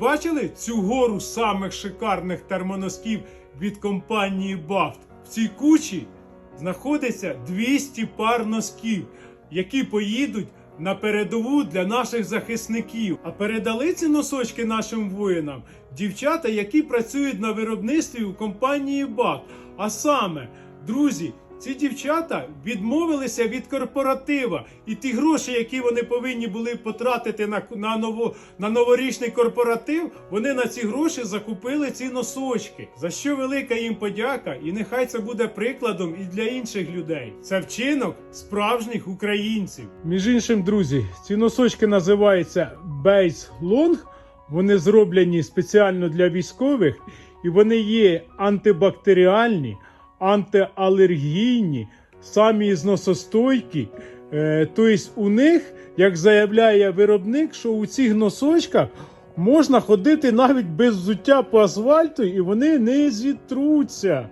бачили цю гору самих шикарних термоносків від компанії Бафт? В цій кучі знаходиться 200 пар носків, які поїдуть на передову для наших захисників. А передали ці носочки нашим воїнам дівчата, які працюють на виробництві у компанії БАК. А саме, друзі, ці дівчата відмовилися від корпоратива, і ті гроші, які вони повинні були потратити на, на, ново, на новорічний корпоратив, вони на ці гроші закупили ці носочки. За що велика їм подяка, і нехай це буде прикладом і для інших людей. Це вчинок справжніх українців. Між іншим, друзі, ці носочки називаються Base Long. Вони зроблені спеціально для військових, і вони є антибактеріальні, антиалергійні, самі зносостойкі. Е, тобто у них, як заявляє виробник, що у цих носочках можна ходити навіть без взуття по асфальту, і вони не зітруться.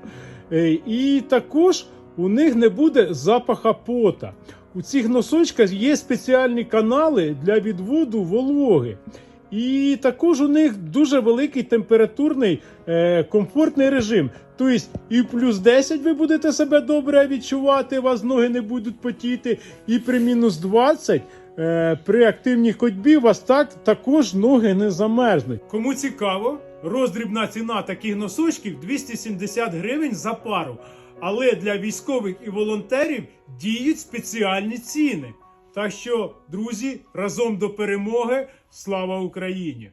Е, і також у них не буде запаха пота. У цих носочках є спеціальні канали для відводу вологи. І також у них дуже великий температурний е, комфортний режим. Тобто і плюс 10 ви будете себе добре відчувати, вас ноги не будуть потіти, і при мінус 20 е, при активній ходьбі вас так також ноги не замерзнуть. Кому цікаво, роздрібна ціна таких носочків 270 гривень за пару. Але для військових і волонтерів діють спеціальні ціни. Так що, друзі, разом до перемоги, слава Україні!